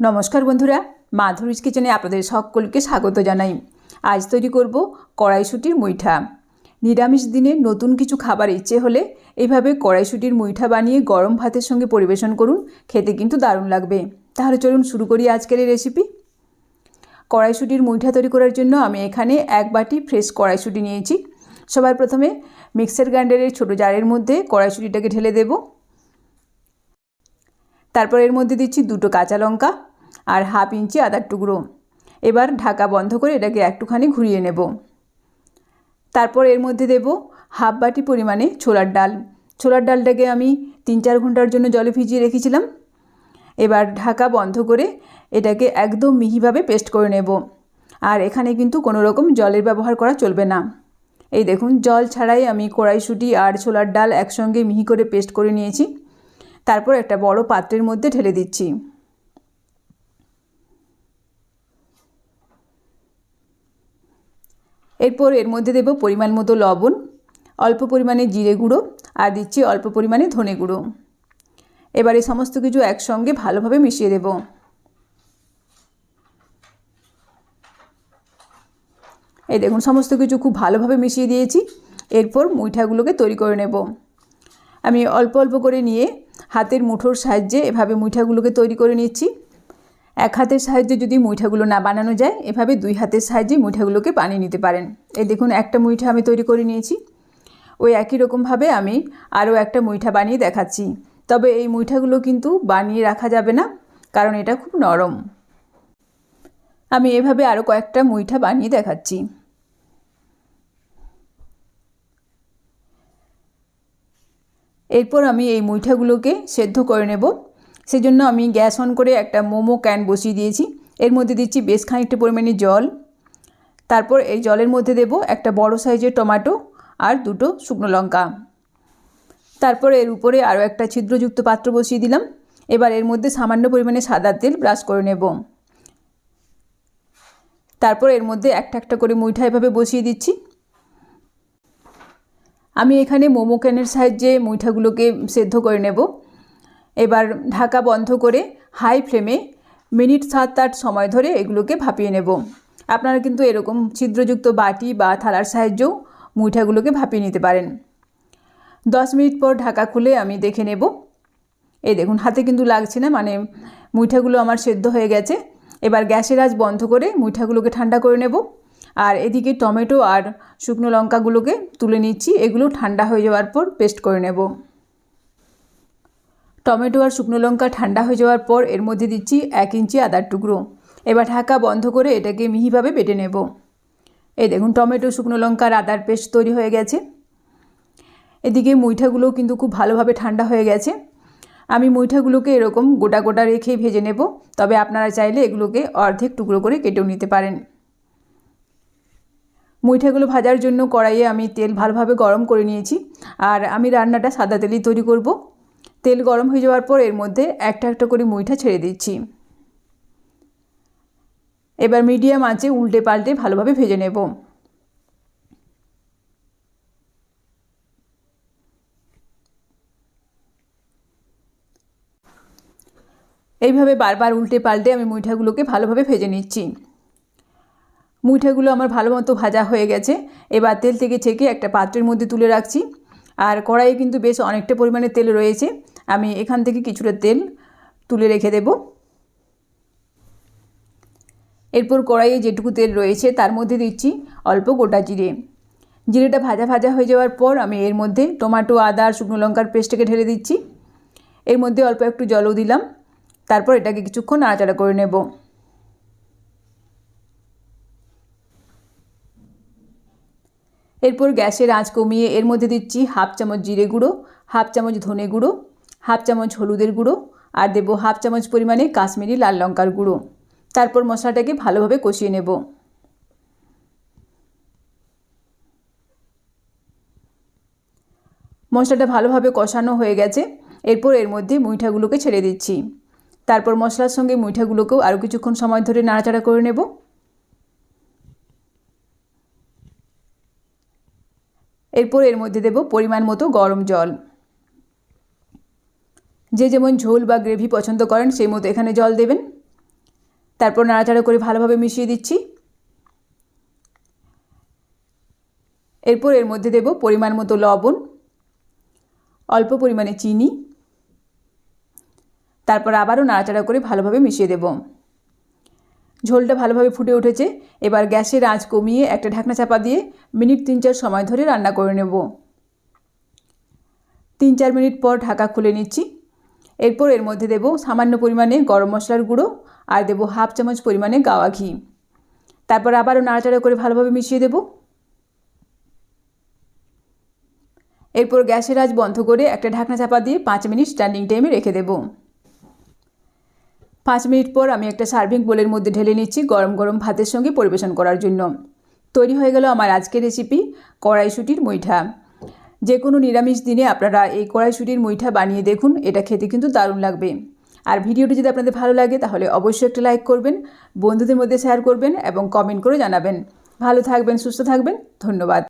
নমস্কার বন্ধুরা, মাধুরীজ কিচেনে আপনাদের সকলকে স্বাগত জানাই। আজ তৈরি করব কড়াইশুটির মুইঠা। নিরামিষ দিনে নতুন কিছু খাবার ইচ্ছে হলে এইভাবে কড়াইশুটির মুইঠা বানিয়ে গরম ভাতের সঙ্গে পরিবেশন করুন, খেতে কিন্তু দারুণ লাগবে। তাহলে চলুন শুরু করি আজকের এই রেসিপি কড়াইশুটির মুইঠা তৈরি করার জন্য আমি এখানে এক বাটি ফ্রেশ কড়াইশুটি নিয়েছি। সবার প্রথমে মিক্সার গ্রাইন্ডারের ছোটো জারের মধ্যে কড়াইশুটিটাকে ঢেলে দেব। তারপর এর মধ্যে দিচ্ছি দুটো কাঁচা লঙ্কা আর হাফ ইঞ্চি আদার টুকরো। এবার ঢাকা বন্ধ করে এটাকে একটুখানি ঘুরিয়ে নেব। তারপর এর মধ্যে দেব হাফ বাটি পরিমাণে ছোলার ডাল। ছোলার ডালটাকে আমি তিন চার ঘণ্টার জন্য জলে ভিজিয়ে রেখেছিলাম। এবার ঢাকা বন্ধ করে এটাকে একদম মিহিভাবে পেস্ট করে নেব। আর এখানে কিন্তু কোনো রকম জলের ব্যবহার করা চলবে না। এই দেখুন, জল ছাড়াই আমি কড়াইশুঁটি আর ছোলার ডাল একসঙ্গে মিহি করে পেস্ট করে নিয়েছি। তারপর একটা বড় পাত্রের মধ্যে ঢেলে দিচ্ছি। এরপর এর মধ্যে দেব পরিমাণ মতো লবণ, অল্প পরিমাণে জিরে গুঁড়ো আর দিচ্ছি অল্প পরিমাণে ধনে গুঁড়ো। এবারে সমস্ত কিছু একসঙ্গে ভালোভাবে মিশিয়ে দেব। এই দেখুন, সমস্ত কিছু খুব ভালোভাবে মিশিয়ে দিয়েছি। এরপর মুইঠাগুলোকে তৈরি করে নেব। আমি অল্প অল্প করে নিয়ে হাতের মুঠোর সাহায্যে এভাবে মুইঠাগুলোকে তৈরি করে নিচ্ছি। এক হাতের সাহায্যে যদি মুইঠাগুলো না বানানো যায়, এভাবে দুই হাতের সাহায্যে মুইঠাগুলোকে বানিয়ে নিতে পারেন। এই দেখুন, একটা মুইঠা আমি তৈরি করে নিয়েছি। ওই একই রকমভাবে আমি আরও একটা মুইঠা বানিয়ে দেখাচ্ছি। তবে এই মুইঠাগুলো কিন্তু বানিয়ে রাখা যাবে না, কারণ এটা খুব নরম। আমি এভাবে আরও কয়েকটা মুইঠা বানিয়ে দেখাচ্ছি। এরপর আমি এই মুইঠাগুলোকে সেদ্ধ করে নেব। সেজন্য আমি গ্যাস অন করে একটা মোমো ক্যান বসিয়ে দিয়েছি। এর মধ্যে দিচ্ছি বেশ খানিকটা পরিমাণে জল। তারপর এই জলের মধ্যে দেব একটা বড় সাইজের টমেটো আর দুটো শুকনো লঙ্কা। তারপর এর উপরে আরও একটা ছিদ্রযুক্ত পাত্র বসিয়ে দিলাম। এবার এর মধ্যে সামান্য পরিমাণে সাদা তেল ব্রাশ করে নেব। তারপর এর মধ্যে একটা একটা করে মুইঠা এভাবে বসিয়ে দিচ্ছি। আমি এখানে মোমো ক্যানের সাহায্যে মুইঠাগুলোকে সেদ্ধ করে নেব। এবার ঢাকা বন্ধ করে হাই ফ্লেমে মিনিট সাত আট সময় ধরে এগুলোকে ভাপিয়ে নেব। আপনারা কিন্তু এরকম ছিদ্রযুক্ত বাটি বা থালার সাহায্যেও মুইঠাগুলোকে ভাপিয়ে নিতে পারেন। দশ মিনিট পর ঢাকা খুলে আমি দেখে নেব। এই দেখুন, হাতে কিন্তু লাগছে না মানে মুইঠাগুলো আমার সেদ্ধ হয়ে গেছে। এবার গ্যাসের আজ বন্ধ করে মুইঠাগুলোকে ঠান্ডা করে নেব। আর এদিকে টমেটো আর শুকনো লঙ্কাগুলোকে তুলে নিচ্ছি। এগুলো ঠান্ডা হয়ে যাওয়ার পর পেস্ট করে নেব। টমেটো আর শুকনো লঙ্কা ঠান্ডা হয়ে যাওয়ার পর এর মধ্যে দিচ্ছি এক ইঞ্চি আদার টুকরো। এবার ঢাকা বন্ধ করে এটাকে মিহিভাবে বেটে নেব। এই দেখুন, টমেটো, শুকনো লঙ্কার আদার পেস্ট তৈরি হয়ে গেছে। এদিকে মুইঠাগুলোও কিন্তু খুব ভালোভাবে ঠান্ডা হয়ে গেছে। আমি মুইঠাগুলোকে এরকম গোটা গোটা রেখে ভেজে নেব। তবে আপনারা চাইলে এগুলোকে অর্ধেক টুকরো করে কেটেও নিতে পারেন। মুইঠাগুলো ভাজার জন্য কড়াইয়ে আমি তেল ভালোভাবে গরম করে নিয়েছি। আর আমি রান্নাটা সাদা তেলেই তৈরি করব। তেল গরম হয়ে যাওয়ার পর এর মধ্যে একটা একটা করে মুইঠা ছেড়ে দিচ্ছি। এবার মিডিয়াম আঁচে উল্টে পাল্টে ভালোভাবে ভেজে নেব। এইভাবে বারবার উল্টে পাল্টে আমি মুইঠাগুলোকে ভালোভাবে ভেজে নিচ্ছি। মুইঠাগুলো আমার ভালো মতো ভাজা হয়ে গেছে। এবার তেল থেকে ছেঁকে একটা পাত্রের মধ্যে তুলে রাখছি। আর কড়াইয়ে কিন্তু বেশ অনেকটা পরিমাণে তেল রয়েছে। আমি এখান থেকে কিছুটা তেল তুলে রেখে দেব। এরপর কড়াইয়ে যেটুকু তেল রয়েছে তার মধ্যে দিচ্ছি অল্প গোটা জিরে। জিরেটা ভাজা ভাজা হয়ে যাওয়ার পর আমি এর মধ্যে টমাটো, আদা আর শুকনো লঙ্কার পেস্টটাকে ঢেলে দিচ্ছি। এর মধ্যে অল্প একটু জলও দিলাম। তারপর এটাকে কিছুক্ষণ নাড়াচাড়া করে নেব। এরপর গ্যাসের আঁচ কমিয়ে এর মধ্যে দিচ্ছি হাফ চামচ জিরে গুঁড়ো, হাফ চামচ ধনে গুঁড়ো, হাফ চামচ হলুদের গুঁড়ো আর দেবো হাফ চামচ পরিমাণে কাশ্মীরি লাল লঙ্কার গুঁড়ো। তারপর মশলাটাকে ভালোভাবে কষিয়ে নেব। মশলাটা ভালোভাবে কষানো হয়ে গেছে। এরপর এর মধ্যে মুইঠাগুলোকে ছেড়ে দিচ্ছি। তারপর মশলার সঙ্গে মুইঠাগুলোকেও আরও কিছুক্ষণ সময় ধরে নাড়াচাড়া করে নেব। এরপর এর মধ্যে দেব পরিমাণ মতো গরম জল। যে যেমন ঝোল বা গ্রেভি পছন্দ করেন, সেই মতো এখানে জল দেবেন। তারপর নাড়াচাড়া করে ভালোভাবে মিশিয়ে দিচ্ছি। এরপর এর মধ্যে দেব পরিমাণ মতো লবণ, অল্প পরিমাণে চিনি। তারপর আবারও নাড়াচাড়া করে ভালোভাবে মিশিয়ে দেব। ঝোলটা ভালোভাবে ফুটে উঠেছে। এবার গ্যাসের আঁচ কমিয়ে একটা ঢাকনা চাপা দিয়ে মিনিট তিন চার সময় ধরে রান্না করে নেব। তিন চার মিনিট পর ঢাকা খুলে নিচ্ছি। এরপর এর মধ্যে দেব সামান্য পরিমাণে গরম মশলার গুঁড়ো আর দেব হাফ চামচ পরিমাণে গাওয়া ঘি। তারপর আবারও নাড়াচাড়া করে ভালোভাবে মিশিয়ে দেব। এরপর গ্যাসের আঁচ বন্ধ করে একটা ঢাকনা চাপা দিয়ে পাঁচ মিনিট স্ট্যান্ডিং টাইমে রেখে দেব। পাঁচ মিনিট পর আমি একটা সার্ভিং বোলের মধ্যে ঢেলে নিচ্ছি গরম গরম ভাতের সঙ্গে পরিবেশন করার জন্য। তৈরি হয়ে গেল আমার আজকের রেসিপি কড়াইশুটির মুইঠা। যে কোনো নিরামিষ দিনে আপনারা এই কড়াইশুটির মুইঠা বানিয়ে দেখুন, এটা খেতে কিন্তু দারুণ লাগবে। আর ভিডিওটি যদি আপনাদের ভালো লাগে, তাহলে অবশ্যই একটা লাইক করবেন, বন্ধুদের মধ্যে শেয়ার করবেন এবং কমেন্ট করে জানাবেন। ভালো থাকবেন, সুস্থ থাকবেন, ধন্যবাদ।